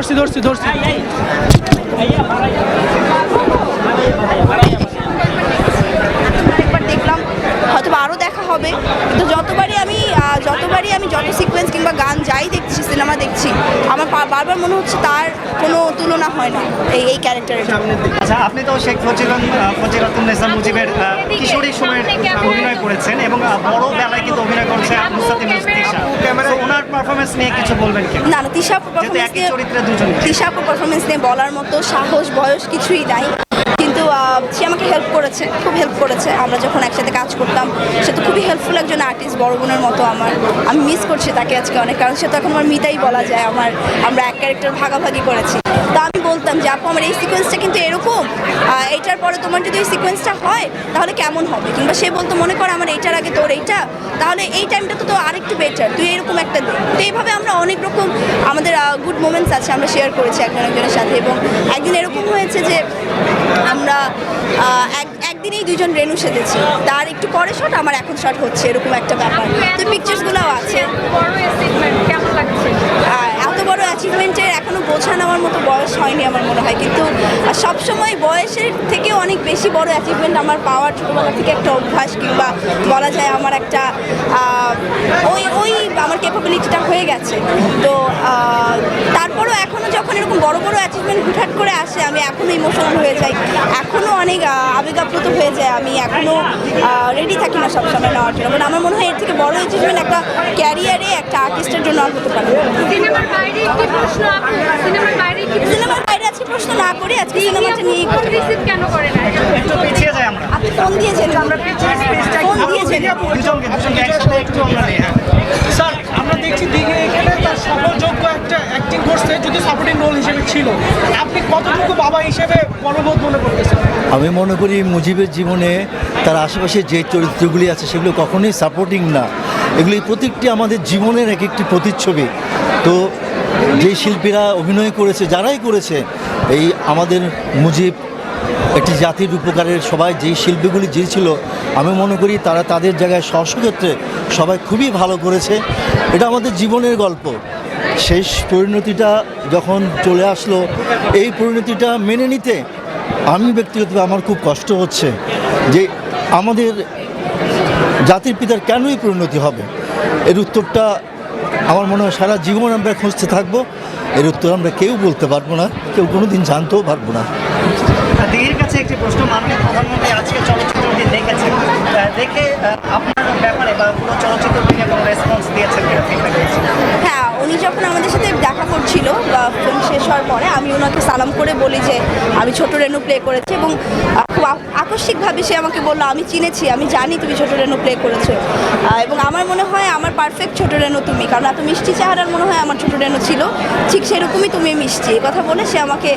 ধরছি ধরছি ধরছি। দেখলাম হয়তো আরও দেখা হবে। কিন্তু যতবারই আমি যতবারই আমি যত সিকোয়েন্স কিংবা গান যাই দেখছি সিনেমা দেখছি আমার বারবার মনে হচ্ছে তার কোনো তুলনা হয় না এই এই ক্যারেক্টারের আচ্ছা আপনি তো শেখ ফজিলন ফজিলাতুন নেসা মুজিবের কিশোরী সময়ের অভিনয় করেছেন এবং বড় বেলায় পারফরমেন্স নিয়ে কিছু বলবেন কি? না না তিশা পারফরমেন্স নিয়ে চরিত্রে দুজন তিশাপুর পারফরমেন্স নিয়ে বলার মতো সাহস বয়স কিছুই নাই কিন্তু আহ, সে আমাকে হেল্প করেছে, খুব হেল্প করেছে। আমরা যখন একসাথে কাজ করতাম, সে তো খুবই হেল্পফুল একজন আর্টিস্ট বড় বোনের মতো আমার। আমি মিস করছি তাকে আজকে অনেক, কারণ সে তো এখন আমার মিতাই বলা যায়। আমার, আমরা এক ক্যারেক্টার ভাগাভাগি করেছি। তা আমি বলতাম যে, আপু, আমার এই সিকোয়েন্সটা কিন্তু এরকম এইটার পরে তোমার যদি এই সিকোয়েন্সটা হয়, তাহলে কেমন হবে? কিংবা সে বলতো, মনে কর আমার এইটার আগে তোর এইটা, তাহলে এই টাইমটা তো তো আরেকটু বেটার তুই এরকম একটা দে। তো এইভাবে আমরা অনেক রকম, আমাদের গুড মোমেন্টস আছে, আমরা শেয়ার করেছি একজন একজনের সাথে। এবং একদিন এরকম হয়েছে যে, আমরা এক দুজন রেনু সেজেছি। তার একটু পরে শট আমার এখন শট হচ্ছে এরকম একটা ব্যাপার। তো পিকচার্সগুলোও আছে। কেমন লাগছে? এত বড় অ্যাচিভমেন্টের এখনও বোঝা নেওয়ার মতো বয়স হয়নি আমার মনে হয়। কিন্তু সবসময় বয়সের থেকেও অনেক বেশি বড় অ্যাচিভমেন্ট আমার পাওয়ার ছোটোবেলা থেকে একটা অভ্যাস কিংবা বলা যায় আমার একটা ওই ওই আমার ক্যাপাবিলিটিটা হয়ে গেছে। তো আমি এখনও ইমোশনাল হয়ে যাই। এখনও অনেক আহ, আবেগাপ্লুত হয়ে যায় আমি। এখনও রেডি থাকি না সবসময় নেওয়ার জন্য। কারণ আমার মনে হয় এর থেকে বড় অ্যাচিভমেন্ট একটা ক্যারিয়ারে একটা আর্টিস্টের জন্য আর হতে পারে। না। সিনেমার বাইরে কি প্রশ্ন সিনেমার বাইরে কি সিনেমার বাইরে আজকে প্রশ্ন না করি আজকে সিনেমাটা নিয়েই ফোন করি। রিসিভ কেন করে না একটু পিছিয়ে যাই আমরা। আপনি ফোন দিয়েছেন। আমরা ফোন দিয়েছেন। দুজনকে দুজনকে একসাথে একটু আমরা নিই স্যার আমরা ছিল। আপনি কতটুকু বাবা হিসেবে গর্ববোধ মনে করতেছেন? আমি মনে করি মুজিবের জীবনে তার আশেপাশে যে চরিত্রগুলি আছে সেগুলো কখনোই সাপোর্টিং না। এগুলি প্রত্যেকটি আমাদের জীবনের এক একটি প্রতিচ্ছবি। তো যে শিল্পীরা অভিনয় করেছে, যারাই করেছে, এই আমাদের মুজিব একটি জাতির উপকারের সবাই, যেই শিল্পীগুলি যে ছিল, আমি মনে করি তারা তাদের জায়গায় স্বস্বক্ষেত্রে সবাই খুবই ভালো করেছে। এটা আমাদের জীবনের গল্প। শেষ পরিণতিটা যখন চলে আসলো, এই পরিণতিটা মেনে নিতে আমি ব্যক্তিগতভাবে আমার খুব কষ্ট হচ্ছে যে আমাদের জাতির পিতার কেনই পরিণতি হবে? এর উত্তরটা আমার মনে হয় সারা জীবন আমরা খুঁজতে থাকব। এর উত্তর আমরা কেউ বলতে পারব না, কেউ কোনো দিন জানতেও পারব না। দিদির কাছে একটি প্রশ্ন, মাননীয় প্রধানমন্ত্রী আজকে চলচ্চিত্রটি দেখেছেন। দেখে আপনার ব্যাপারে বা পুরো নিয়ে কোনো রেসপন্স দিয়েছেন? করছিল বা ফিল্ম শেষ হওয়ার পরে আমি ওনাকে সালাম করে বলি যে আমি ছোট রেনু প্লে করেছি এবং খুব আকস্মিকভাবে সে আমাকে বলল, আমি চিনেছি, আমি জানি তুমি ছোট রেনু প্লে করেছ। এবং আমার মনে হয় আমার পারফেক্ট ছোট রেনু তুমি, কারণ এত মিষ্টি চেহারার মনে হয় আমার ছোট রেনু ছিল। ঠিক সেরকমই তুমি মিষ্টি। এই কথা বলে সে আমাকে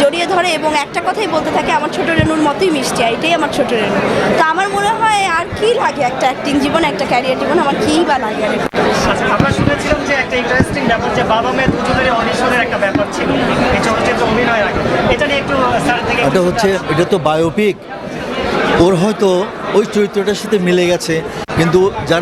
জড়িয়ে ধরে এবং একটা কথাই বলতে থাকে, আমার ছোট রেনুর মতোই মিষ্টি, আর এটাই আমার ছোট রেনু। তো আমার মনে হয় আর কি লাগে একটা অ্যাক্টিং জীবন, একটা ক্যারিয়ার জীবন, আমার কী বা লাগে আর একটা ইন্টারেস্টিং ব্যাপার যে বাবা মেয়ে দুজনেরই অডিশনের একটা ব্যাপার ছিল। এই চলচ্চিত্র অভিনয়ের আগে। এটা নিয়ে একটু স্যার থেকে এটা হচ্ছে এটা তো বায়োপিক ওর হয়তো ওই চরিত্রটার সাথে মিলে গেছে। কিন্তু যারা